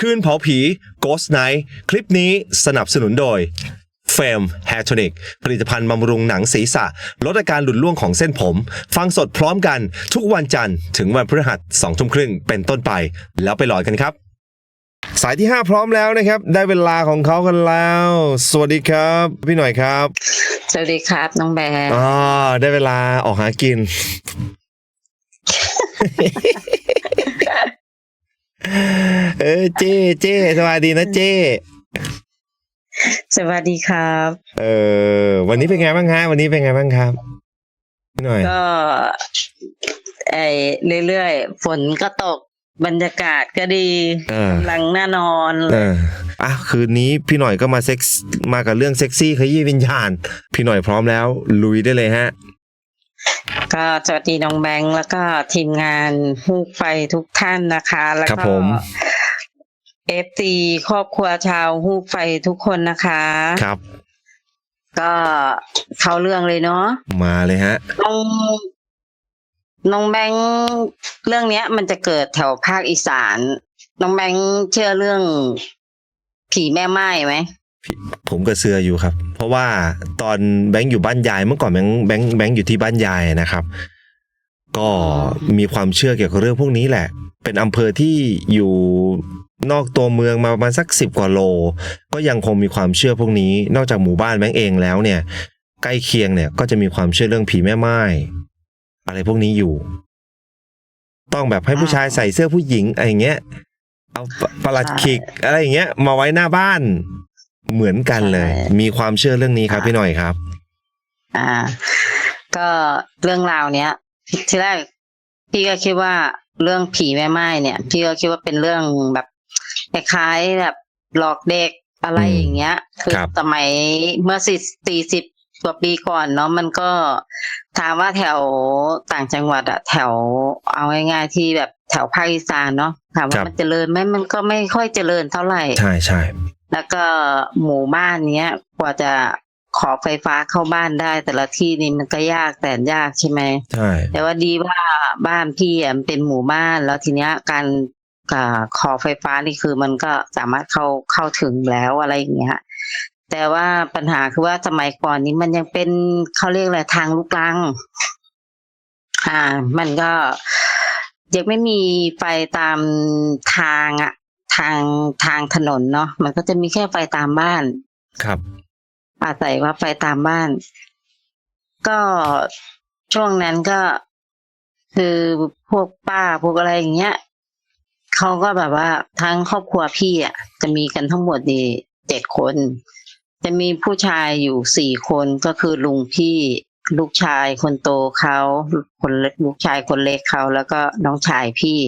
คืนเผาผี Ghost Night คลิปนี้สนับสนุนโดย f a m Hair Tonic ผลิตภัณฑ์บำรุงหนังศีรษะ ลดอาการหลุดร่วงของเส้นผม ฟังสดพร้อมกันทุกวันจันทร์ถึงวันพฤหัส2ทุ่มครึ่งเป็นต้นไป แล้วไปลอยกันครับ สายที่ 5 พร้อมแล้วนะครับ ได้เวลาของเขากันแล้ว สวัสดีครับ พี่หน่อยครับสวัสดีครับน้องแบร์อ่าได้เวลาออกหากิน เออเจ้เจ้สวัสดีนะเจ้สวัสดีครับ เออ วันนี้เป็นไงบ้างฮะวันนี้เป็นไงบ้างครับพี่หน่อยก็ไอเรื่อยๆฝนก็ตกบรรยากาศก็ดีเออกำลังน่านอนเอออะคืนนี้พี่หน่อยก็มาเซ็กซ์มากับเรื่องเซ็กซี่ขยี้วิญญาณ พี่หน่อยพร้อมแล้ว ลุยได้เลยฮะ ก็สวัสดีน้องแบงค์แล้วก็ทีมงานฮูกไฟทุกท่านนะคะ แล้วครับก็ผม เอฟซีครอบครัวชาวฮูกไฟทุกคนนะคะ ครับ ก็เข้าเรื่องเลยเนาะมาเลยฮะ น้องน้องแบงค์เรื่องเนี้ย มันจะเกิดแถวภาคอีสาน น้องแบงค์เชื่อเรื่องผีแม่ไม้ไหม ผมก็เสืออยู่ครับ เพราะว่าตอนแบงค์อยู่บ้านยายเมื่อก่อนแบงค์แบงค์แบงค์อยู่ที่บ้านยายนะครับ ก็มีความเชื่อเกี่ยวกับเรื่องพวกนี้แหละ เป็นอำเภอที่อยู่นอกตัวเมืองมาประมาณสักสิบกว่าโล ก็ยังคงมีความเชื่อพวกนี้ นอกจากหมู่บ้านแบงค์เองแล้วเนี่ย ใกล้เคียงเนี่ยก็จะมีความเชื่อเรื่องผีแม่ไม้อะไรพวกนี้อยู่ ต้องแบบให้ผู้ชายใส่เสื้อผู้หญิงอะไรเงี้ยเอาปประหลัดขิกอะไรอย่างเงี้ย มาไว้หน้าบ้าน เหมือนกันเลย มีความเชื่อเรื่องนี้ครับพี่หน่อยครับ อ่า ก็เรื่องราวเนี้ยทีแรกพี่ก็คิดว่าเรื่องผีแม่ไม้เนี่ย พี่ก็คิดว่าเป็นเรื่องแบบคล้ายๆแบบหลอกเด็กอะไรอย่างเงี้ย คือครับสมัยเมื่อสิสี่สิบกว่าปีก่อนเนาะมันก็ถามว่าแถวต่างจังหวัดอะแถวเอาง่ายๆที่แบบแถวภาคอีสานเนาะถามว่ามันเจริญไหมมันก็ไม่ค่อยเจริญเท่าไหร่ ใช่ใช่ แล้วก็หมู่บ้านเนี้ย กว่าจะขอไฟฟ้าเข้าบ้านได้ แต่ละที่นี่มันก็ยากแสนยากใช่ไหมใช่แต่ว่าดีว่าบ้านพี่อะมันเป็นหมู่บ้านแล้วทีเนี้ยการอ่าขอไฟฟ้านี่คือมันก็สามารถเข้าเข้าถึงแล้วอะไรอย่างเงี้ยแต่ว่าปัญหาคือว่าสมัยก่อนนี้มันยังเป็นเขาเรียกอะไรทางลูกลัง อ่า มันก็ยังไม่มีไฟตามทางอะ ทางทางถนนเนาะมันก็จะมีแค่ไฟตามบ้าน ครับ อาศัยว่าไฟตามบ้าน ก็ช่วงนั้นก็คือพวกป้าพวกอะไรอย่างเงี้ยเขาก็แบบว่าทั้งครอบครัวพี่อะ จะมีกันทั้งหมดนี่เจ็ดคน จะมีผู้ชายอยู่สี่คนก็คือลุงพี่ลูกชายคนโตเขาคนเล็กลูกชายคนเล็กเขาแล้วก็น้องชายพี่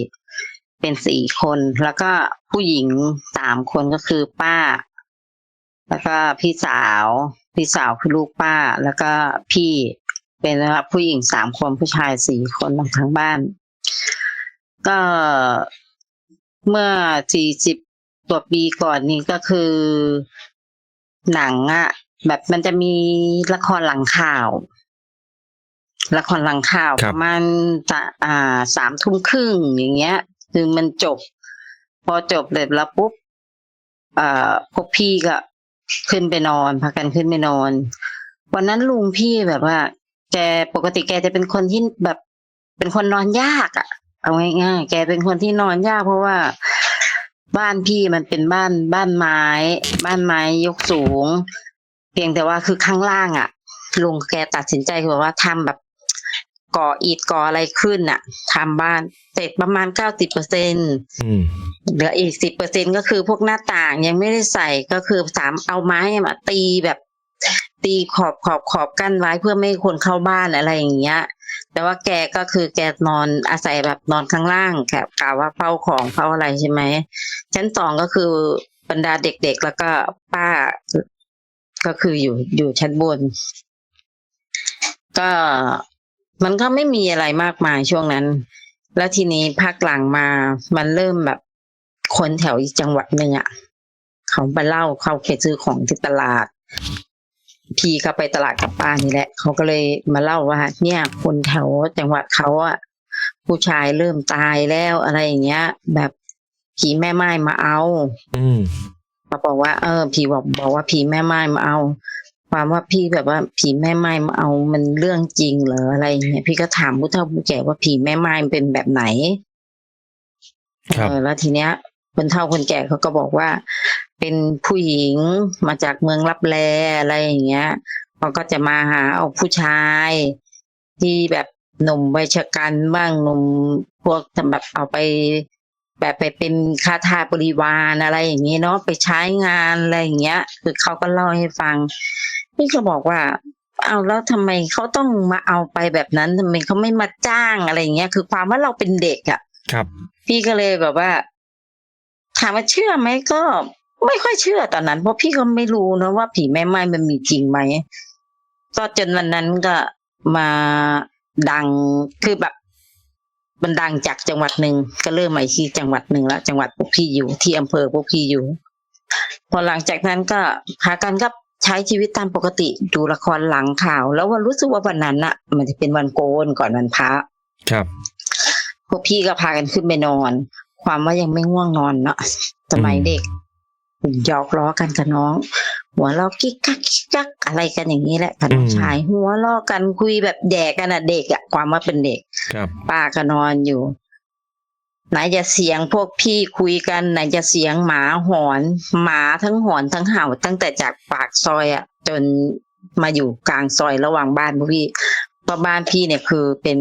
เป็นสี่คน แล้วก็ผู้หญิงสามคนก็คือป้า แล้วก็พี่สาว พี่สาวคือลูกป้า แล้วก็พี่เป็นผู้หญิงสามคนผู้ชายสี่คนทั้งบ้าน ก็เมื่อสี่สิบกว่าปีก่อนนี้ก็คือหนังอะแบบมันจะมีละครหลังข่าว ละครหลังข่าวครัปบระมาณสะอ่าสามทุ่มครึ่งอย่างเงี้ย คือมันจบ พอจบเสร็จแล้วปุ๊บอ่าพวกพี่ก็ขึ้นไปนอนพากันขึ้นไปนอน วันนั้นลุงพี่แบบว่า แกปกติแกจะเป็นคนที่แบบเป็นคนนอนยากอะ่ะ เอาง่ายๆแกเป็นคนที่นอนยากเพราะว่าบ้านพี่มันเป็นบ้านบ้านไม้ บ้านไม้ยกสูง เพียงแต่ว่าคือข้างล่างอะ่ะลุงแกตัดสินใจคือว่าทำแบบ ก่ออิฐก่ออะไรขึ้นอะ่ะทำบ้านเสร็จประมาณเก้าสิบเปอร์เซ็นอืมเหลืออีกสิบเปอร์เซ็นก็คือพวกหน้าต่างยังไม่ได้ใส่ก็คือสามเอาไม้มาตีแบบตีขอบขอบขอบกั้นไว้เพื่อไม่ให้คนเข้าบ้านอะไรอย่างเงี้ย แต่ว่าแกก็คือแกนอนอาศัยแบบนอนข้างล่างแกกล่าวว่าเฝ้าของเฝ้าอะไรใช่ไหมชั้นสองก็คือบรรดาเด็กๆแล้วก็ป้า ก็คืออยู่อยู่ชั้นบน ก็ มันก็ไม่มีอะไรมากมายช่วงนั้น แล้วทีนี้ภาคหลังมา มันเริ่มแบบคนแถวอีกจังหวัดหนึ่งอะ เขาไปเล่าเขาเคยซื้อของที่ตลาด พี่เขาไปตลาดกับป้านี่แหละ เขาก็เลยมาเล่าว่า เนี่ย คนแถวจังหวัดเขาอะผู้ชายเริ่มตายแล้วอะไรอย่างเงี้ย แบบผีแม่ไม้มาเอา อืมเขาบอกว่า เออ ผีบอกบอกว่าผีแม่ไม้มาเอา ความว่าพี่แบบว่าผีแม่ไม้มาเอามันเรื่องจริงเหรออะไรอย่างเงี้ยพี่ก็ถามผู้เฒ่าผู้แก่ว่าผีแม่ไม้มันเป็นแบบไหนครับเออแล้วทีเนี้ย คนเฒ่าคนแก่เขาก็บอกว่า เป็นผู้หญิงมาจากเมืองรับแลอะไรอย่างเงี้ยเขาก็จะมาหาเอาผู้ชาย ที่แบบหนุ่มวัยชะกันบ้างหนุ่มพวกแบบเอาไปแบบไปเป็นคาทาสบริวารอะไรอย่างเงี้ยเนาะไปใช้งานอะไรอย่างเงี้ย คือเขาก็เล่าให้ฟัง พี่ก็บอกว่า เอาแล้วทำไมเขาต้องมาเอาไปแบบนั้นทำไมเขาไม่มาจ้างอะไรอย่างเงี้ย คือความว่าเราเป็นเด็กอะครับ พี่ก็เลยแบบว่า ถามว่าเชื่อไหมก็ไม่ค่อยเชื่อตอนนั้น เพราะพี่ก็ไม่รู้นะว่าผีแม่ไม้มันมีจริงไหมก็จนวันนั้นก็มาดังคือแบบมันดังจากจังหวัดหนึ่งก็เริ่มใหม่ที่จังหวัดหนึ่งแล้วจังหวัดพวกพี่อยู่ที่อำเภอพวกพี่อยู่ พอหลังจากนั้นก็พากันก็ ใช้ชีวิตตามปกติดูละครหลังข่าว แล้ววันรู้สึกว่าวันนั้นน่ะ มันจะเป็นวันโกนก่อนวันพระครับพวกพี่ก็พากันขึ้นไปนอน ความว่ายังไม่ง่วงนอนเนาะสมัยเด็กหยอกล้อกันกับน้อง หัวเราะกิ๊กกักกิ๊กกักอะไรกันอย่างนี้แหละกับน้องชาย หัวล้อกันคุยแบบแดกกันอะเด็กอะความว่าเป็นเด็กครับป้าก็นอนอยู่ ไหนจะเสียงพวกพี่คุยกัน ไหนจะเสียงหมาหอน หมาทั้งหอนทั้งเห่า ตั้งแต่จากปากซอยอะจนมาอยู่กลางซอยระหว่างบ้านพวกพี่เพราะบ้านพี่เนี่ยคือเป็น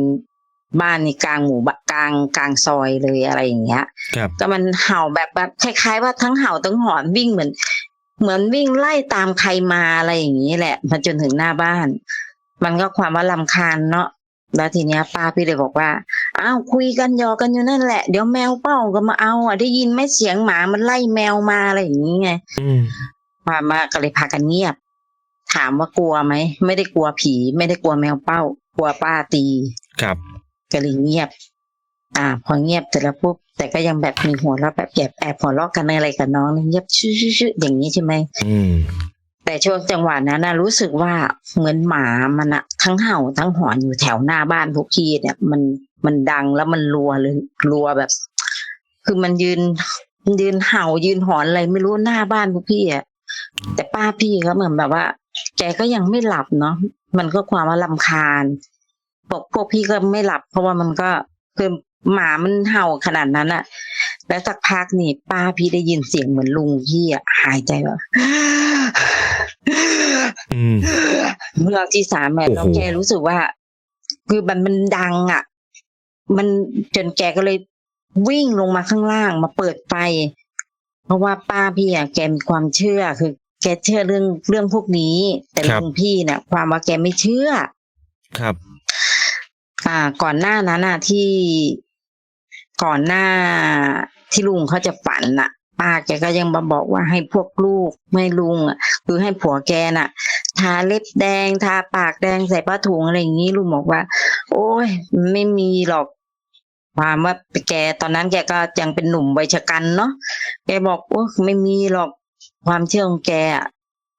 บ้านในกลางหมู่บ้านกลางกลางซอยเลยอะไรอย่างเงี้ยครับก็มันเห่าแบบแบบคล้าย ๆ ว่าทั้งเห่าทั้งหอนวิ่งเหมือน เหมือนวิ่งไล่ตามใครมาอะไรอย่างนี้แหละ มาจนถึงหน้าบ้าน มันก็ความว่าลำคาญเนาะ แล้วทีเนี้ยป้าพี่เลยบอกว่า อ้าวคุยกันหยอกกันอยู่นั่นแหละ เดี๋ยวแมวเป้าก็มาเอาอะได้ยินไหมเสียงหมามันไล่แมวมาอะไรอย่างนี้ไงอืมพามาก็เลยพากันเงียบ ถามว่ากลัวไหมไม่ได้กลัวผี ไม่ได้กลัวแมวเป้า กลัวป้าตีครับก็เลยเงียบ อ่า พอเงียบเสร็จแล้วปุ๊บแต่ก็ยังแบบมีหัวเราะแบบแอบแอบหัวเราะกันอะไรกับน้องเงียบชื่อชื่ออย่างนี้ใช่ไหมอืม แต่ช่วงจังหวะนั้นนะรู้สึกว่าเหมือนหมามันอะทั้งเห่าทั้งหอนอยู่แถวหน้าบ้านพวกพี่เนี่ย มันมันดังแล้วมันรัวเลยรัวแบบ คือมันยืนยืนเห่ายืนหอนอะไรไม่รู้หน้าบ้านพวกพี่อะแต่ป้าพี่ก็เหมือนแบบว่า แกก็ยังไม่หลับเนาะมันก็ความว่าลำคาญพวกพวกพี่ก็ไม่หลับ เพราะว่ามันก็คือหมามันเห่าขนาดนั้นอะแล้วสักพักนี่ป้าพี่ได้ยินเสียงเหมือนลุงพี่อะหายใจแบบ อืมเมื่อที่สามแม่โอ้โหแล้วแกรู้สึกว่า คือมันมันดังอะ มันจนแกก็เลยวิ่งลงมาข้างล่างมาเปิดไฟ เพราะว่าป้าพี่อะแกมีความเชื่อคือ แกเชื่อเรื่องเรื่องพวกนี้ แต่ลุงพี่เนี่ยความว่าแกไม่เชื่อ ครับ อ่า ก่อนหน้านั้นน่ะที่ก่อนหน้าที่ลุงเขาจะฝันน่ะ ป้าแกก็ยังมาบอกว่าให้พวกลูกไม่ลุงอะคือให้ผัวแกน่ะ ทาเล็บแดงทาปากแดงใส่ผ้าถุงอะไรอย่างนี้ลุงบอกว่า โอ้ยไม่มีหรอกความว่าแกตอนนั้นแกก็ยังเป็นหนุ่มวัยชะกันเนาะแกบอกโอ้ไม่มีหรอกความเชื่อของแกอะ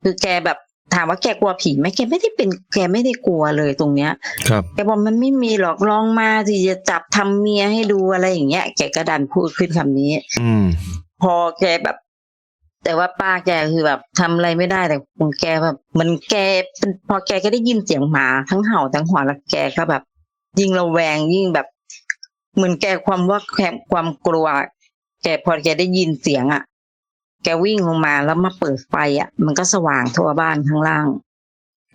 คือแกแบบถามว่าแกกลัวผีไหมแกไม่ได้เป็นแกไม่ได้กลัวเลยตรงเนี้ย ครับแกบอกมันไม่มีหรอกลองมาสิจะจับทำเมียให้ดูอะไรอย่างเงี้ย แกก็ดันพูดขึ้นคำนี้ อืมพอแกแบบ แต่ว่าป้าแกคือแบบทำอะไรไม่ได้แต่คงแกแบบมันแกเป็นพอแกก็ได้ยินเสียงหมาทั้งเห่าทั้งหอนแล้วแกก็แบบ ยิ่งระแวงยิ่งแบบ เหมือนแกความว่าแคมความกลัว แกพอแกได้ยินเสียงอะ แกวิ่งลงมาแล้วมาเปิดไฟอะ มันก็สว่างทั่วบ้านข้างล่าง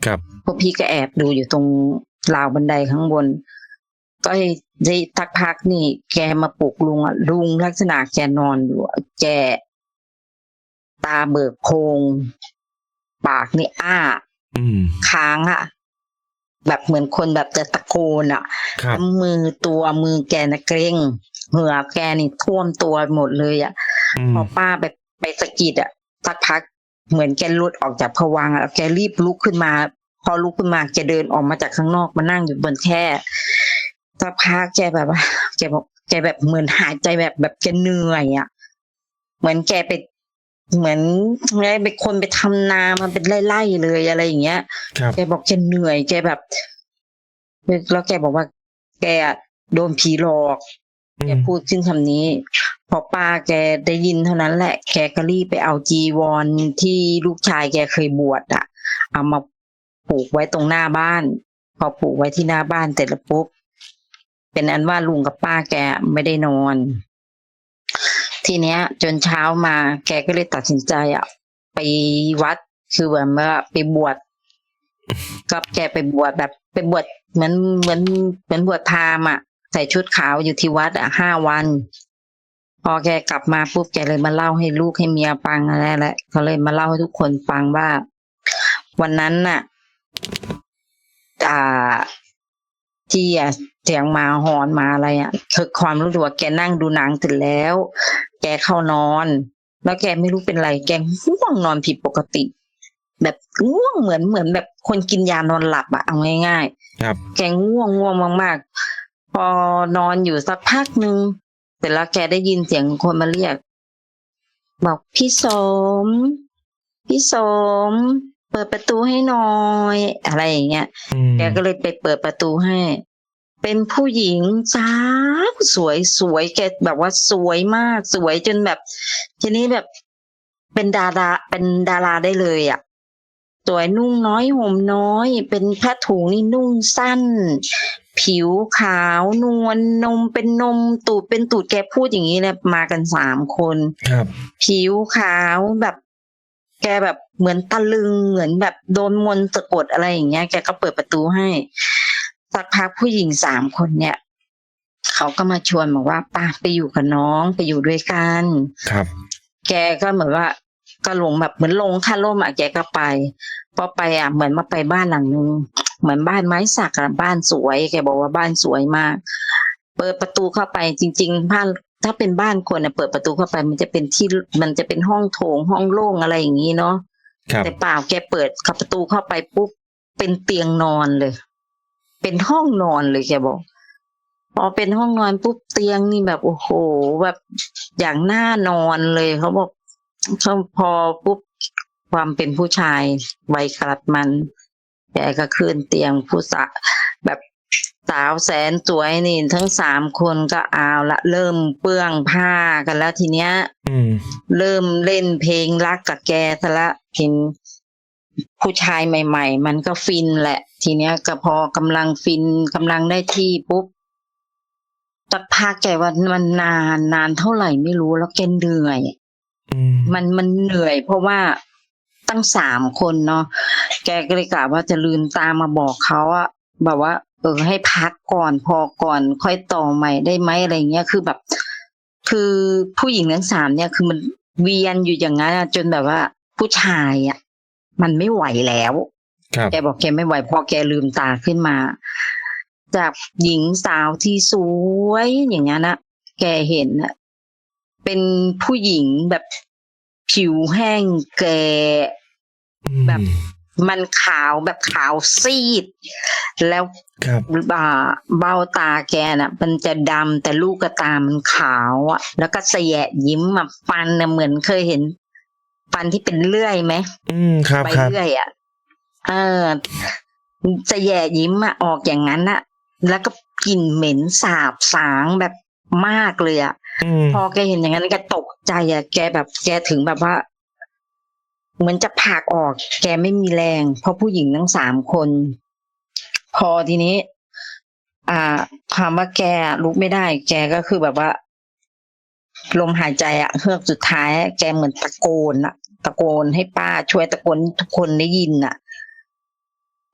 ครับพวกพี่ก็แอบดูอยู่ตรงราวบันไดข้างบน ก็ได้ทักพักนี่ แกมาปลุกลุงอะลุงลักษณะแกนอนอยู่แกาเบิกโพรงปากนี่อ้าอืมค้างอะแบบเหมือนคนแบบจะตะโกนอะครับทั้งมือตัวมือแกนะเกร็งเหงื่อแกนี่ท่วมตัวหมดเลยอะอืพมอป้าไปไปสะกิดอะสักพักเหมือนแกหลุดออกจากผวังค์อะแล้วแกรีบลุกขึ้นมา พอลุกขึ้นมาแกเดินออกมาจากข้างนอกมานั่งอยู่บนแคร่สักพักแกแบบว่าแกบอกแกแบบเหมือนหายใจแบบแบบแกเหนื่อยอะเหมือนแกไป เหมือนไงเป็นคนไปทำนามันเป็นไล่ๆเลยอะไรอย่างเงี้ยครับแกบอกแกเหนื่อยแกแบบแล้วแกบอกว่า แกอะโดนผีหลอกอืแกมพูดขึ้นคำนี้ พอป้าแกได้ยินเท่านั้นแหละ แกก็รีบไปเอาจีวรที่ลูกชายแกเคยบวชอะเอามาผูกไว้ตรงหน้าบ้าน พอผูกไว้ที่หน้าบ้านเสร็จแล้วปุ๊บเป็นอันว่าลุงกับป้าแกไม่ได้นอน ทีเนี้ย จนเช้ามาแกก็เลยตัดสินใจอะ ไปวัดคือแบบว่าไปบวชก็แกไปบวชแบบไปบวชเหมือนเหมือนเหมือนบวชพราหมณ์อะ ใส่ชุดขาวอยู่ที่วัดอะห้าวัน พอแกกลับมาปุ๊บแกเลยมาเล่าให้ลูกให้เมียฟังอะไรแหละเขาเลยมาเล่าให้ทุกคนฟังว่า วันนั้นน่ะอ่าที่อะ เสียงหมาหอนหมาอะไรอะคือความรู้สึกว่าแกนั่งดูหนังเสร็จแล้ว แกเข้านอน แล้วแกไม่รู้เป็นไร แกง่วงนอนผิดปกติ แบบง่วงเหมือนเหมือนแบบคนกินยานอนหลับอะเอาง่ายๆครับ แกง่วงง่วงมากๆ พอนอนอยู่สักพักหนึ่งเสร็จแล้วแกได้ยินเสียงคนมาเรียก บอกพี่สม พี่สม เปิดประตูให้หน่อย อะไรอย่างเงี้ยอืมแกก็เลยไปเปิดประตูให้ เป็นผู้หญิงสาวสวยสวยแกแบบว่าสวยมากสวยจนแบบ ทีนี้แบบเป็นดาราเป็นดาราได้เลยอะสวยนุ่งน้อยห่มน้อย เป็นผ้าถุงนี่นุ่งสั้น ผิวขาวนวลนมเป็นนมตูดเป็นตูดแกพูดอย่างนี้เลยมากันสามคนครับ ผิวขาวแบบแกแบบเหมือนตะลึงเหมือนแบบโดนมนต์สะกดอะไรอย่างเงี้ย แกก็เปิดประตูให้ สักพักผู้หญิงสามคนเนี่ยเขาก็มาชวนบอกว่าป้าไปอยู่กับน้องไปอยู่ด้วยกันครับ แกก็เหมือนว่า ก็ลงแบบเหมือนลงค่าร่มอะแกก็ไปพอไปอะเหมือนมาไปบ้านหลังนึงเหมือนบ้านไม้สักอะบ้านสวย แกบอกว่าบ้านสวยมาก เปิดประตูเข้าไปจริง ๆ บ้านถ้าเป็นบ้านคนอะเปิดประตูเข้าไป มันจะเป็นที่มันจะเป็นห้องโถงห้องโล่งอะไรอย่างนี้เนาะครับแต่เปล่าแกเปิดขับประตูเข้าไปปุ๊บเป็นเตียงนอนเลย เป็นห้องนอนเลยแกบอกพอเป็นห้องนอนปุ๊บเตียงนี่แบบโอ้โห แบบอย่างน่านอนเลยเขาบอกเขาพอปุ๊บความเป็นผู้ชายวัยกลัดมันแกก็ขึ้นเตียงผู้สะแบบสาวแสนสวยนี่ทั้งสามคนก็เอาละเริ่มเปื้องผ้ากันแล้วทีเนี้ยอืมเริ่มเล่นเพลงรักกับแกซะละเห็นผู้ชายใหม่ ๆ มันก็ฟินแหละ ทีเนี้ยก็พอกำลังฟินกำลังได้ที่ปุ๊บตักพักแกว่ามันนานนานเท่าไหร่ไม่รู้แล้วแกเหนื่อยอืมมันมันเหนื่อย เพราะว่าตั้งสามคนเนาะแกก็เลยกะว่าจะลืมตามมาบอกเขาอะแบบว่า เออ ให้พักก่อนพอก่อน ค่อยต่อใหม่ได้ไหมอะไรเงี้ยคือแบบ คือผู้หญิงทั้งสามเนี่ยคือมันเวียนอยู่อย่างนั้นอะจนแบบว่า ผู้ชายอะมันไม่ไหวแล้วครับ แกบอกแกไม่ไหวพอแกลืมตาขึ้นมา จากหญิงสาวที่สวยอย่างนั้นนะแกเห็นนะเป็นผู้หญิงแบบผิวแห้งแกแบบมันขาวแบบขาวซีด แล้วครับบ่าเบ้าตาแกน่ะ มันจะดำแต่ลูกกระตามันขาวอะ แล้วก็เสยะยิ้มอะฟันน่ะเหมือนเคยเห็น ฟันที่เป็นเลื่อยไหมอืมครับใบครับเลื่อยอะ เออจะแย่ยิ้มอะออกอย่างนั้นอะแล้วก็กลิ่นเหม็นสาบสางแบบมากเลยอะอืมพอแกเห็นอย่างนั้นแกตกใจอะแกแบบแกถึงแบบว่า เหมือนจะผากออก แกไม่มีแรง เพราะผู้หญิงทั้งสามคน พอทีนี้ อ่าคำว่าแกลุกไม่ได้ แกก็คือแบบว่าลมหายใจอะเฮือกสุดท้ายอะแกเหมือนตะโกนอะตะโกนให้ป้าช่วยตะโกนให้ทุกคนได้ยินอะ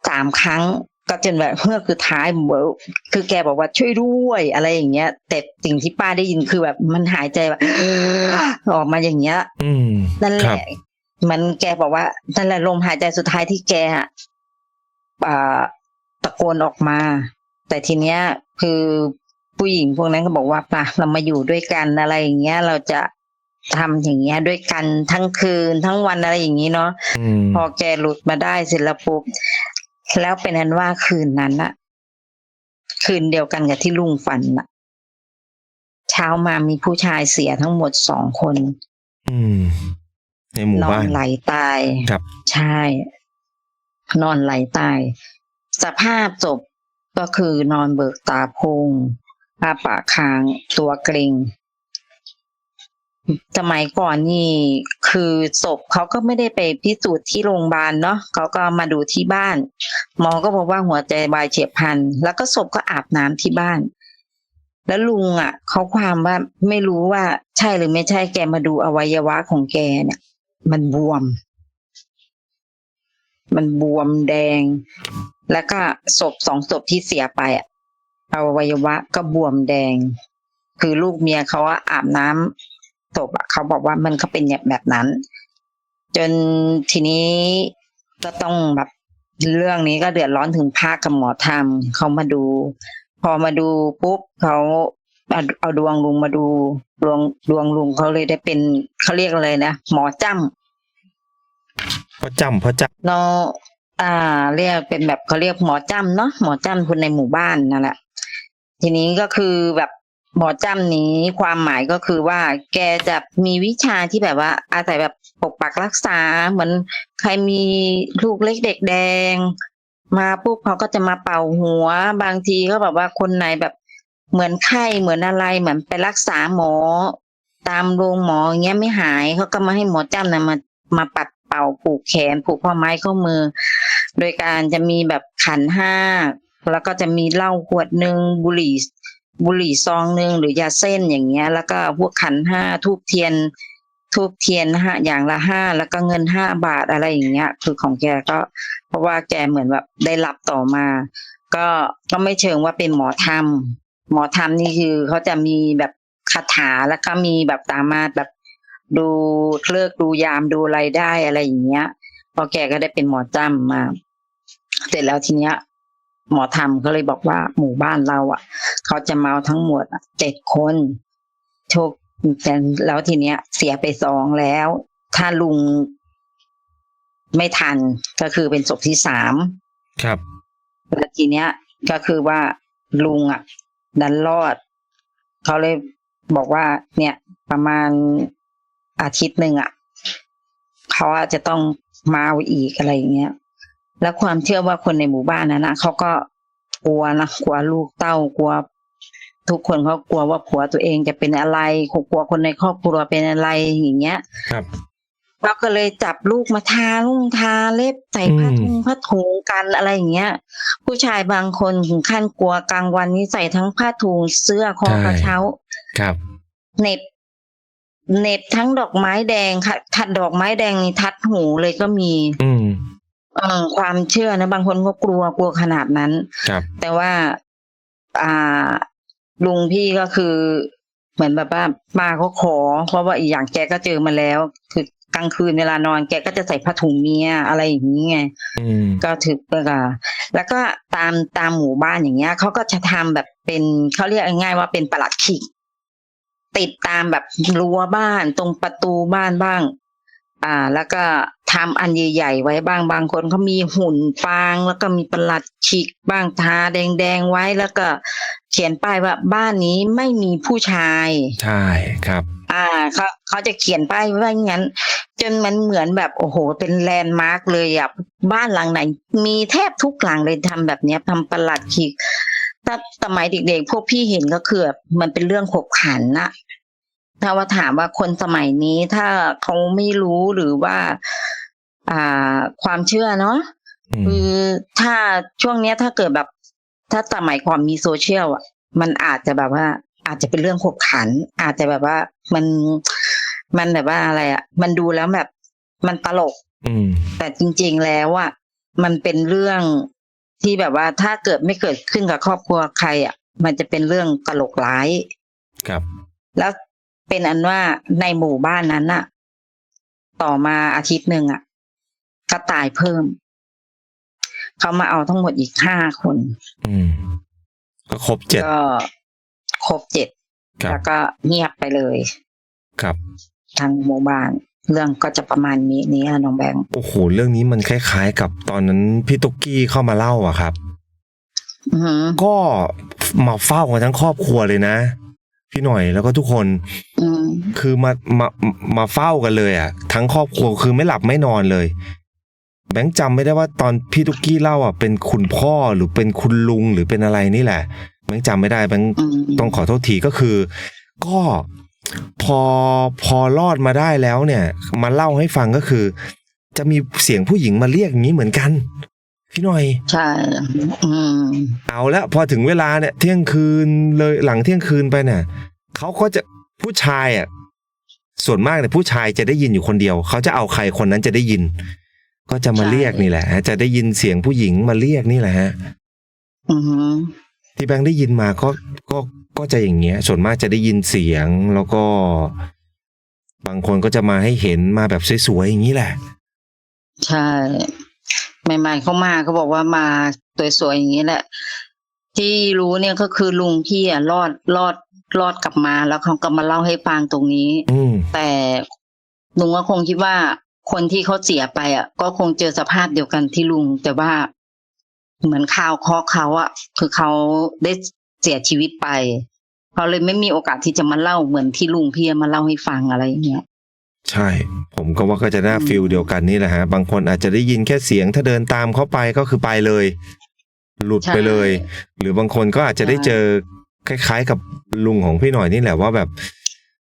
สามครั้งก็จนแบบเฮือกสุดท้ายเหมือนคือแกบอกว่าช่วยด้วยอะไรอย่างเงี้ย แต่สิ่งที่ป้าได้ยินคือแบบมันหายใจแบบออกมาอย่างเงี้ยอืมนั่นแหครัละบมันแกบอกว่านั่นแหละลมหายใจสุดท้ายที่แกอะอ่าตะโกนออกมา แต่ทีเนี้ย คือผู้หญิงพวกนั้นก็บอกว่าป่ะเรามาอยู่ด้วยกันอะไรอย่างเงี้ย เราจะทำอย่างเงี้ยด้วยกันทั้งคืนทั้งวันอะไรอย่างงี้เนาะอืมพอแกหลุดมาได้เสร็จแล้วปุ๊บ แล้วเป็นนั้นว่าคืนนั้นอะคืนเดียวกันกับที่ลุงฝันอะเช้ามามีผู้ชายเสียทั้งหมดสองคน อืม ในหมู่นอบ้านนไหลตายครับ ใช่ นอนไหลตาย สภาพศพก็คือนอนเบิกตาโพงอาปากค้างตัวเกรง สมัยก่อนนี่คือศพเขาก็ไม่ได้ไปพิสูจน์ที่โรงพยาบาลเนาะเขาก็มาดูที่บ้าน หมอก็บอกว่าหัวใจวายเฉียบพลันแล้วก็ศพก็อาบน้ำที่บ้าน แล้วลุงอะเขาความว่าไม่รู้ว่าใช่หรือไม่ใช่แกมาดูอวัยวะของแกเนี่ย มันบวม มันบวมแดง แล้วก็ศพสองศพที่เสียไปอะอวัยวะก็บวมแดง คือลูกเมียเขาอะอาบน้ำ ศพอะเขาบอกว่ามันก็เป็นแบบนั้น จนทีนี้ก็ต้องแบบเรื่องนี้ก็เดือดร้อนถึงภาคกับหมอธรรมเขามาดู พอมาดูปุ๊บเขาเอาเอาดวงลุงมาดูดวงดวงลุงเขาเลยได้เป็นเขาเรียกอะไรนะหมอจ้ำพ่อจำพ่อจเราอ่า เรียกเป็นแบบเขาเรียกหมอจ้ำเนาะหมอจ้ำคนในหมู่บ้านนั่นแหละทีนี้ก็คือแบบ หมอจ้ำนี้ความหมายก็คือว่า แกจะมีวิชาที่แบบว่า อาศัยแบบปกปักรักษา เหมือนใครมีลูกเล็กเด็กแดง มาปุ๊บเขาก็จะมาเป่าหัว บางทีก็แบบว่าคนไหนแบบเหมือนไข้เหมือนอะไรเหมือนไปรักษาหมอ ตามโรงหมออย่างเงี้ยไม่หายเขาก็มาให้หมอจ้ำนะมามาปัดเป่าผูกแขนผูกข้อไม้ข้อมือ โดยการจะมีแบบขันห้าแล้วก็จะมีเหล้าขวดหนึ่งบุหรี่ บุหรี่ซองหนึ่งหรือยาเส้นอย่างเงี้ย แล้วก็พวกขันห้าทูบเทียนทูบเทียนห้าอย่างละห้าแล้วก็เงินห้าบาทอะไรอย่างเงี้ย คือของแกก็ เพราะว่าแกเหมือนแบบได้รับต่อมา ก็ก็ไม่เชิงว่าเป็นหมอธรรม หมอธรรมนี่คือเขาจะมีแบบคาถาแล้วก็มีแบบสามารถแบบดูเลิกดูยามดูอะไรได้อะไรอย่างเงี้ยพอแกก็ได้เป็นหมอจ้ำมา เสร็จแล้วทีเนี้ย หมอธรรมก็เลยบอกว่าหมู่บ้านเราอะ เขาจะเมาทั้งหมดอะเจ็ดคน โชคแต่แล้วทีเนี้ย เสียไปสองแล้ว ถ้าลุงไม่ทันก็คือเป็นศพที่สามำครับแล้วทีเนี้ย ก็คือว่าลุงอะ ดันรอด เขาเลยบอกว่า เนี่ย ประมาณอาทิตย์หนึ่งอะเขาอาจจะต้องมาเอาอีกอะไรอย่างเงี้ย แล้วความเชื่อว่าคนในหมู่บ้านนั้นนะเขาก็กลัวนะกลัวลูกเต้ากลัว ทุกคนเขากลัวว่าผัวตัวเองจะเป็นอะไรกลัวคนในครอบครัวเป็นอะไรอย่างเงี้ย ครับเราก็เลยจับลูกมาทาลุ่งทาเล็บใส่ผ้าถุงผ้าถุงกันอะไรอย่างเงี้ย ผู้ชายบางคนถึงขั้นกลัวกลางวันนี้ใส่ทั้งผ้าถุงเสื้อคอกระเช้า ครับเหน็บเหน็บทั้งดอกไม้แดงค่ะทัดดอกไม้แดงนี่ทัดหูเลยก็มี อืม เออความเชื่อนะบางคนก็กลัวกลัวขนาดนั้น ครับ แต่ว่าอ่าลุงพี่ก็คือ เหมือนแบบว่ามาเขาขอ เพราะว่าอีกอย่างแกก็เจอมาแล้ว คือกลางคืนเวลานอนแกก็จะใส่ผ้าถุงเมียอะไรอย่างนี้ไง อืม ก็ถือก็แล้วก็ตามตามหมู่บ้านอย่างเงี้ยเขาก็จะทำแบบเป็นเขาเรียกง่ายๆว่าเป็นประหลัดขิกติดตามแบบรั้วบ้านตรงประตูบ้านบ้าง อ่า แล้วก็ทำอันใหญ่ๆไว้บ้างบางคนเขามีหุ่นฟาง แล้วก็มีประหลัดขิกบ้างทาแดงๆไว้แล้วก็เขียนป้ายว่าบ้านนี้ไม่มีผู้ชาย ใช่ครับ อ่าเขาเขาจะเขียนป้ายไว้อย่างนั้น จนมันเหมือนแบบโอ้โห เป็นแลนด์มาร์กเลยอะบ้านหลังไหน มีแทบทุกหลังเลยทำแบบเนี้ยทำประหลัดขีกถ้าสมัยเด็กๆพวกพี่เห็นก็คือแบบมันเป็นเรื่องขบขันนะ ถ้าว่าถามว่าคนสมัยนี้ถ้าเขาไม่รู้หรือว่า อ่าความเชื่อเนาะอืมคือถ้าช่วงเนี้ยถ้าเกิดแบบ ถ้าสมัยก่อนมีโซเชียลอะ มันอาจจะแบบว่า อาจจะเป็นเรื่องขบขัน อาจจะแบบว่ามันมันแบบว่าอะไรอะ มันดูแล้วแบบมันตลกอืมแต่จริง ๆแล้วอะมันเป็นเรื่องที่แบบว่าถ้าเกิดไม่เกิดขึ้นกับครอบครัวใครอะ มันจะเป็นเรื่องตลกร้าย ครับ แล้ว เป็นอันว่าในหมู่บ้านนั้นน่ะ ต่อมาอาทิตย์หนึ่งอะก็ตายเพิ่ม เขามาเอาทั้งหมดอีกห้าคน อืม ก็ครบเจ็ดก็ครบเจ็ดครับแล้วก็เงียบไปเลยครับทางหมู่บ้านเรื่องก็จะประมาณนี้นี้อะน้องแบงค์โอ้โหเรื่องนี้มันคล้ายๆ กับตอนนั้นพี่ตุ๊กกี้เข้ามาเล่าอะครับอือหือก็มาเฝ้ากันทั้งครอบครัวเลยนะ พี่หน่อยแล้วก็ทุกคนอืมคือมามามาเฝ้ากันเลยอะ ทั้งครอบครัวคือไม่หลับไม่นอนเลย แบงค์จำไม่ได้ว่าตอนพี่ตุ๊กกี้เล่าอะเป็นคุณพ่อหรือเป็นคุณลุงหรือเป็นอะไรนี่แหละ แบงค์จำไม่ได้แบงค์อืมต้องขอโทษทีก็คือ ก็พอพอรอดมาได้แล้วเนี่ย มาเล่าให้ฟังก็คือ จะมีเสียงผู้หญิงมาเรียกอย่างนี้เหมือนกัน พี่หน่อย ใช่ อืม เอาละพอถึงเวลาเนี่ย เที่ยงคืนเลยหลังเที่ยงคืนไปเนี่ยเขาก็จะผู้ชายอะส่วนมากเนี่ยผู้ชายจะได้ยินอยู่คนเดียว เขาจะเอาใครคนนั้นจะได้ยิน ก็จะมาใช่ เรียกนี่แหละฮะจะได้ยินเสียงผู้หญิงมาเรียกนี่แหละฮะ อืมที่แบงค์ได้ยินมาก็ก็ก็จะอย่างเงี้ย ส่วนมากจะได้ยินเสียงแล้วก็ บางคนก็จะมาให้เห็นมาแบบสวยๆอย่างนี้แหละ ใช่ ใหม่ ๆ เขามาเขาบอกว่ามาสวยๆอย่างนี้แหละ ที่รู้เนี่ยก็คือลุงพี่อะรอดรอดรอดกลับมาแล้วเขาก็มาเล่าให้ฟังตรงนี้อืมแต่ลุงก็คงคิดว่าคนที่เขาเสียไปอะ ก็คงเจอสภาพเดียวกันที่ลุง แต่ว่าเหมือนข่าวเคราะห์เขาอะ คือเขาได้เสียชีวิตไปเขาเลยไม่มีโอกาสที่จะมาเล่าเหมือนที่ลุงพี่มาเล่าให้ฟังอะไรอย่างเงี้ย ใช่ ผมก็ว่าก็จะน่าอืมฟิลเดียวกันนี่แหละฮะ บางคนอาจจะได้ยินแค่เสียงถ้าเดินตามเข้าไปก็คือไปเลย หลุดไปเลย หรือบางคนก็อาจจะได้เจอคล้ายๆ กับลุงของพี่หน่อยนี่แหละว่าแบบ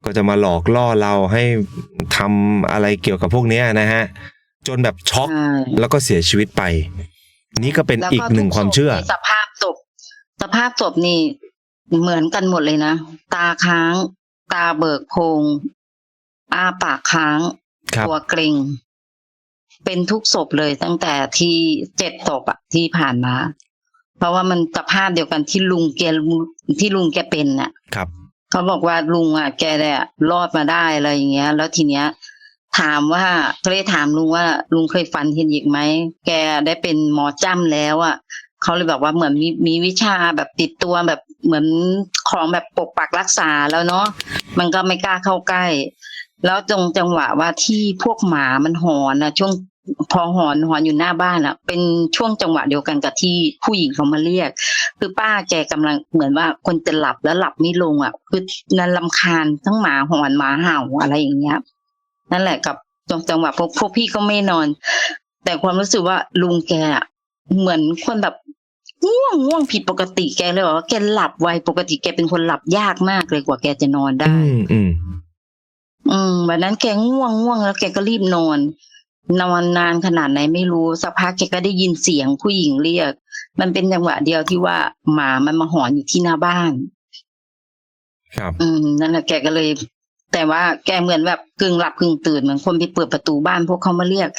ก็จะมาหลอกล่อเราให้ทำอะไรเกี่ยวกับพวกเนี้ยนะฮะ จนแบบช็อกใช่แล้วก็เสียชีวิตไป นี่ก็เป็นแล้วอีกหนึ่งความเชื่อทุกศพในสภาพศพสภาพศพนี่เหมือนกันหมดเลยนะ ตาค้าง ตาเบิกโพรง อ้าปากค้างครับตัวเกรงเป็นทุกศพเลยตั้งแต่ที่เจ็ดศพอะที่ผ่านมา เพราะว่ามันสภาพเดียวกันที่ลุงแกที่ลุงแกเป็นน่ะ ครับ เขาบอกว่าลุงอะแกเนี่ยรอดมาได้อะไรอย่างเงี้ย แล้วทีเนี้ย ถามว่าก็เลยถามลุงว่าลุงเคยฝันเห็นอีกไหมแกได้เป็นหมอจ้ำแล้วอะเขาเลยบอกว่าเหมือนมีมีวิชาแบบติดตัวแบบเหมือนของแบบปกปักรักษาแล้วเนาะมันก็ไม่กล้าเข้าใกล้ แล้วจงจังหวะว่าที่พวกหมามันหอนนะช่วงพอหอนหอนอยู่หน้าบ้านอะเป็นช่วงจังหวะเดียวกันกับที่ผู้หญิงเขามาเรียก คือป้าแกกำลังเหมือนว่าคนจะหลับแล้วหลับไม่ลงอะคือนันลำคาญทั้งหมาหอนหมาเห่าอะไรอย่างเงี้ย นั่นแหละกับจังจังหวะพวกพวกพี่ก็ไม่นอน แต่ความรู้สึกว่าลุงแกอะเหมือนคนแบบง่วงง่วงผิดปกติแกเลยบอกว่าแกหลับไวปกติแกเป็นคนหลับยากมากเลยกว่าแกจะนอนได้ อืมอืมอืมวันนั้นแกง่วงง่วงแล้วแกก็รีบนอน นอนนานขนาดไหนไม่รู้สักพักแกก็ได้ยินเสียงผู้หญิงเรียก มันเป็นจังหวะเดียวที่ว่าหมามันมาหอนอยู่ที่หน้าบ้าน ครับ อืมนั่นแหละแกก็เลย แต่ว่าแกเหมือนแบบกึ่งหลับกึ่งตื่นเหมือนคนไปเปิดประตูบ้านพวกเขามาเรียก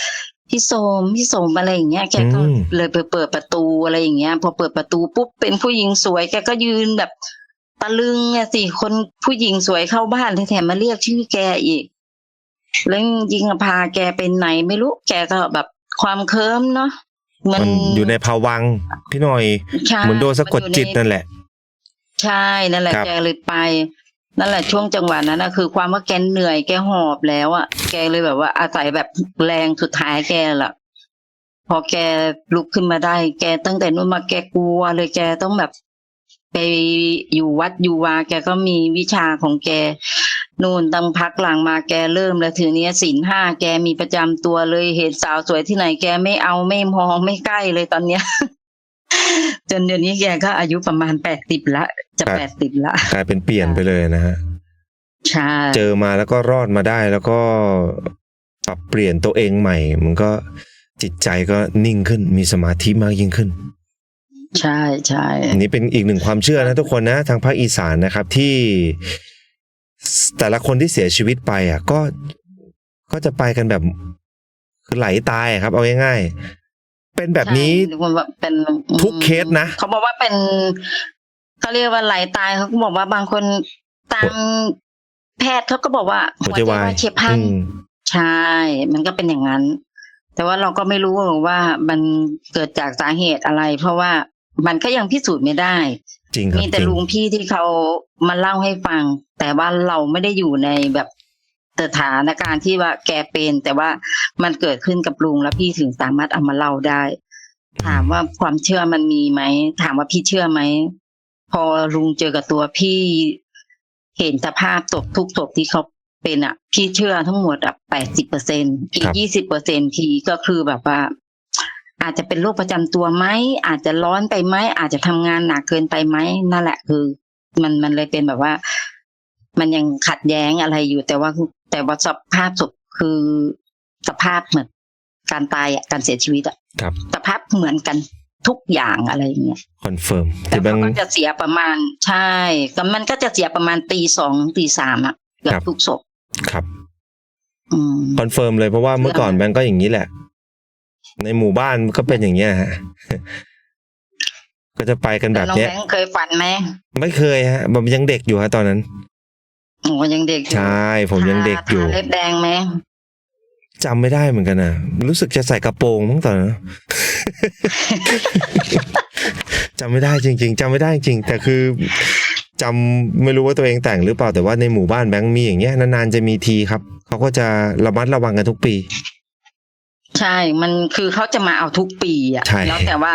พี่โสมพี่โสมอะไรอย่างเงี้ยแกก็อืม เลยไปเปิดประตูอะไรอย่างเงี้ย พอเปิดประตูปุ๊บเป็นผู้หญิงสวยแกก็ยืนแบบ ตะลึงอะสิคนผู้หญิงสวยเข้าบ้านแถมมาเรียกชื่อแกอีก แล้วยิงพาแกไปไหนไม่รู้ แกก็แบบความเคิมเนาะมันมันอยู่ในภาวังค์พี่หน่อยใช่เหมือนโดนสะกดมัอยู่ในจิตนั่นแหละ ใช่นั่นแหละครับแกเลยไปนั่นแหละช่วงจังหวะนั้นนะคือความว่าแกเหนื่อยแกหอบแล้วอะแกเลยแบบว่าอาศัยแบบแรงสุดท้ายแกล่ะ พอแกลุกขึ้นมาได้ แกตั้งแต่นู้นมาแกกลัวเลยแกต้องแบบ ไปอยู่วัดอยู่วาแกก็มีวิชาของแกนู่นตั้งพักหลังมาแกเริ่มแล้วทีเนี้ยศีลห้าแกมีประจำตัวเลยเห็นสาวสวยที่ไหนแกไม่เอาไม่มองไม่ใกล้เลยตอนเนี้ย จนเดี๋ยวนี้แกก็อายุประมาณแปดสิบละ จะครับแปดสิบละกลายเป็นเปลี่ยนไปเลยนะฮะใช่เจอมาแล้วก็รอดมาได้แล้วก็ปรับเปลี่ยนตัวเองใหม่ มันก็จิตใจก็นิ่งขึ้นมีสมาธิมากยิ่งขึ้น ใช่ใช่อันนี้เป็นอีกหนึ่งความเชื่อนะทุกคนนะทางภาคอีสานนะครับที่แต่ละคนที่เสียชีวิตไปอะ ก็ก็จะไปกันแบบคือไหลตายอะครับ เอาง่ายๆเป็นแบบนี้ใช่คนว่าเป็นทุกเคสนะเขาบอกว่าเป็นเขาเรียกว่าไหลตายเขาก็บอกว่าบางคนตามแพทย์เขาก็บอกว่าหัวใจวายเฉียบพลันอืมใช่ มันก็เป็นอย่างนั้น แต่ว่าเราก็ไม่รู้ว่ามันเกิดจากสาเหตุอะไร เพราะว่า มันก็ยังพิสูจน์ไม่ได้ จริงครับมีแต่จริงลุงพี่ที่เขามาเล่าให้ฟัง แต่ว่าเราไม่ได้อยู่ในแบบสถานการณ์ที่ว่าแกเป็น แต่ว่ามันเกิดขึ้นกับลุงแล้วพี่ถึงสามารถเอามาเล่าได้ ถามว่าความเชื่อมันมีไหมถามว่าพี่เชื่อไหมพอลุงเจอกับตัวพี่เห็นสภาพศพทุกศพที่เขาเป็นอะ พี่เชื่อทั้งหมดอะแปดสิบเปอร์เซ็นอีคกรับยี่สิบเปอร์เซ็นทีก็คือแบบว่า อาจจะเป็นโรคประจำตัวไหมอาจจะร้อนไปไหมอาจจะทำงานหนักเกินไปไหมนั่นแหละคือ มันมันเลยเป็นแบบว่า มันยังขัดแย้งอะไรอยู่ แต่ว่าแต่ว่าสภาพศพคือสภาพเหมือนการตายอะการเสียชีวิตอะครับสภาพเหมือนกันทุกอย่างอะไรอย่างเงี้ยคอนเฟิร์มแต่ที่แบงเขาค์ก็จะเสียประมาณใช่ก็มันก็จะเสียประมาณตีสองตีสามอะเกือครับบทุกศพครับอืมคอนเฟิร์มเลยเพราะว่าเมื่อก่อนแบงค์ก็อย่างนี้แหละ ในหมู่บ้านก็เป็นอย่างเงี้ยฮะก็จะไปกันแบบน้องเนี้ยแบงค์เคยฝันไหมไม่เคยฮะผมยังเด็กอยู่ฮะตอนนั้นโอ้ยังเด็กอยู่ใช่ ผมยังเด็กอยู่ทาเล็บแดงไหมจำไม่ได้เหมือนกันนะรู้สึกจะใส่กระโปรงมั้งตอนนั้นจำไม่ได้จริง ๆจำไม่ได้จริง แต่คือจำไม่รู้ว่าตัวเองแต่งหรือเปล่าแต่ว่าในหมู่บ้านแบงค์มีอย่างเงี้ยนานๆจะมีทีครับเขาก็จะระมัดระวังกันทุกปี ใช่ มันคือเขาจะมาเอาทุกปีอะ ใช่ แล้วแต่ว่า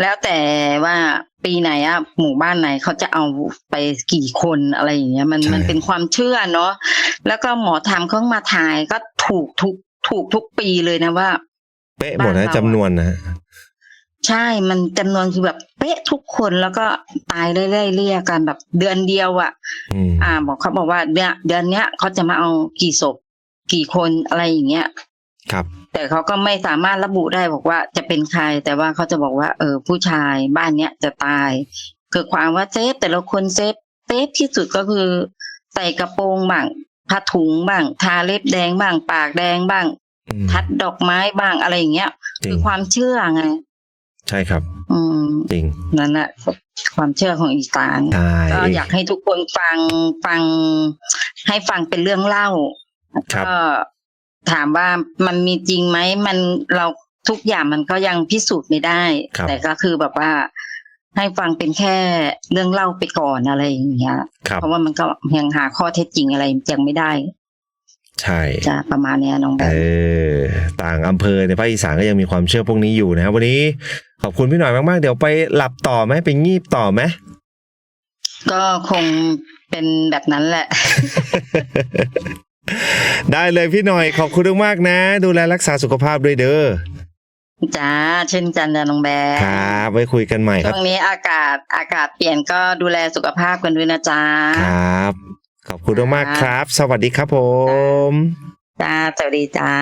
แล้วแต่ว่าปีไหนอะ หมู่บ้านไหนเขาจะเอาไปกี่คนอะไรอย่างเงี้ย มันมันเป็นความเชื่อเนาะ แล้วก็หมอทำเขามาถ่ายก็ถูกทุกถูกทุกปีเลยนะว่า เป๊ะหมดบ้านนะเราจำนวนนะฮะใช่ มันจำนวนคือแบบเป๊ะทุกคนแล้วก็ตายเรื่อยๆเรียกกันแบบเดือนเดียวอะ อืมอ่าบอกเขาบอกว่าเดือนเดือนเนี้ยเขาจะมาเอากี่ศพกี่คนอะไรอย่างเงี้ย ครับ แต่เขาก็ไม่สามารถระบุได้บอกว่าจะเป็นใคร แต่ว่าเขาจะบอกว่า เออ ผู้ชายบ้านเนี้ยจะตาย คือความว่าเซฟแต่ละคนเซฟเซฟที่สุดก็คือ ใส่กระโปรงบ้างผ้าถุงบ้าง ทาเล็บแดงบ้าง ปากแดงบ้างอืมทัดดอกไม้บ้างอะไรอย่างเงี้ยจริคืงอความเชื่อไง ใช่ครับ อืมจริงนั่นแหละความเชื่อของอีสานใช่ก็อยากให้ทุกคนฟังฟังให้ฟังเป็นเรื่องเล่าครับก็ ถามว่ามันมีจริงไหมมันเราทุกอย่างมันก็ยังพิสูจน์ไม่ได้ครับแต่ก็คือแบบว่าให้ฟังเป็นแค่เรื่องเล่าไปก่อนอะไรอย่างเงี้ยครับเพราะว่ามันก็ยังหาข้อเท็จจริงอะไรยังไม่ได้ ใช่จะประมาณเนี้ยน้องแบเองอต่างอำเภอในภาคอีสานก็ยังมีความเชื่อพวกนี้อยู่นะครับวันนี้ขอบคุณพี่หน่อยมาก ๆ เดี๋ยวไปหลับต่อไหมไปงีบต่อไหมก็คงเป็นแบบนั้นแหละ ได้เลยพี่หน่อยขอบคุณมากๆนะ ดูแลรักษาสุขภาพด้วยเด้อจ้าเช่นกันนะน้องแบงครับไว้คุยกันใหม่คช่รับวงนี้อากาศอากาศเปลี่ยนก็ดูแลสุขภาพกันด้วยนะจ๊ะครับ ขอบคุณมากๆครับ สวัสดีครับผม จ้าสวัสดีจ้า